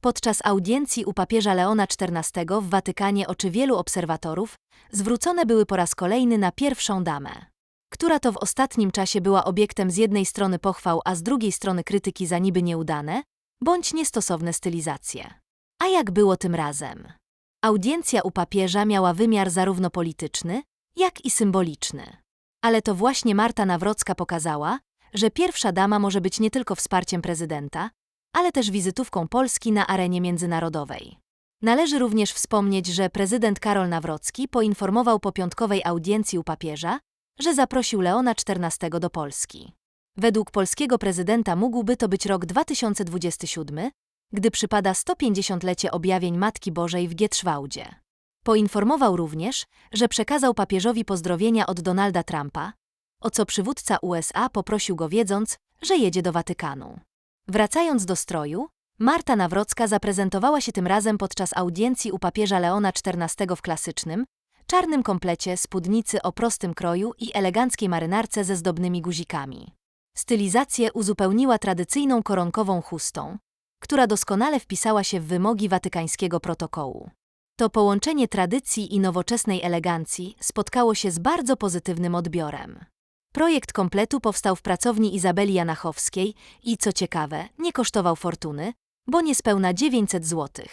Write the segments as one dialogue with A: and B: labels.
A: Podczas audiencji u papieża Leona XIV w Watykanie oczy wielu obserwatorów zwrócone były po raz kolejny na pierwszą damę, która to w ostatnim czasie była obiektem z jednej strony pochwał, a z drugiej strony krytyki za niby nieudane bądź niestosowne stylizacje. A jak było tym razem? Audiencja u papieża miała wymiar zarówno polityczny, jak i symboliczny. Ale to właśnie Marta Nawrocka pokazała, że pierwsza dama może być nie tylko wsparciem prezydenta, ale też wizytówką Polski na arenie międzynarodowej. Należy również wspomnieć, że prezydent Karol Nawrocki poinformował po piątkowej audiencji u papieża, że zaprosił Leona XIV do Polski. Według polskiego prezydenta mógłby to być rok 2027, gdy przypada 150-lecie objawień Matki Bożej w Gietrzwałdzie. Poinformował również, że przekazał papieżowi pozdrowienia od Donalda Trumpa, o co przywódca USA poprosił go wiedząc, że jedzie do Watykanu. Wracając do stroju, Marta Nawrocka zaprezentowała się tym razem podczas audiencji u papieża Leona XIV w klasycznym, czarnym komplecie, spódnicy o prostym kroju i eleganckiej marynarce ze zdobnymi guzikami. Stylizację uzupełniła tradycyjną koronkową chustą, która doskonale wpisała się w wymogi watykańskiego protokołu. To połączenie tradycji i nowoczesnej elegancji spotkało się z bardzo pozytywnym odbiorem. Projekt kompletu powstał w pracowni Izabeli Janachowskiej i, co ciekawe, nie kosztował fortuny, bo niespełna 900 zł.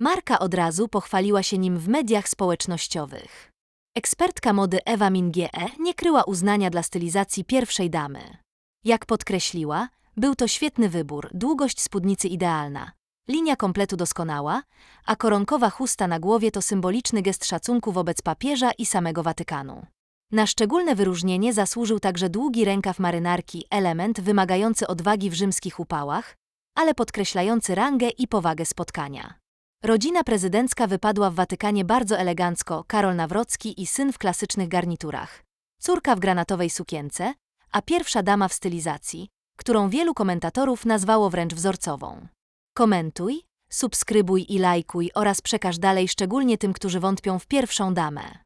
A: Marka od razu pochwaliła się nim w mediach społecznościowych. Ekspertka mody Ewa Mingie nie kryła uznania dla stylizacji pierwszej damy. Jak podkreśliła, był to świetny wybór, długość spódnicy idealna, linia kompletu doskonała, a koronkowa chusta na głowie to symboliczny gest szacunku wobec papieża i samego Watykanu. Na szczególne wyróżnienie zasłużył także długi rękaw marynarki, element wymagający odwagi w rzymskich upałach, ale podkreślający rangę i powagę spotkania. Rodzina prezydencka wypadła w Watykanie bardzo elegancko, Karol Nawrocki i syn w klasycznych garniturach, córka w granatowej sukience, a pierwsza dama w stylizacji, którą wielu komentatorów nazwało wręcz wzorcową. Komentuj, subskrybuj i lajkuj oraz przekaż dalej szczególnie tym, którzy wątpią w pierwszą damę.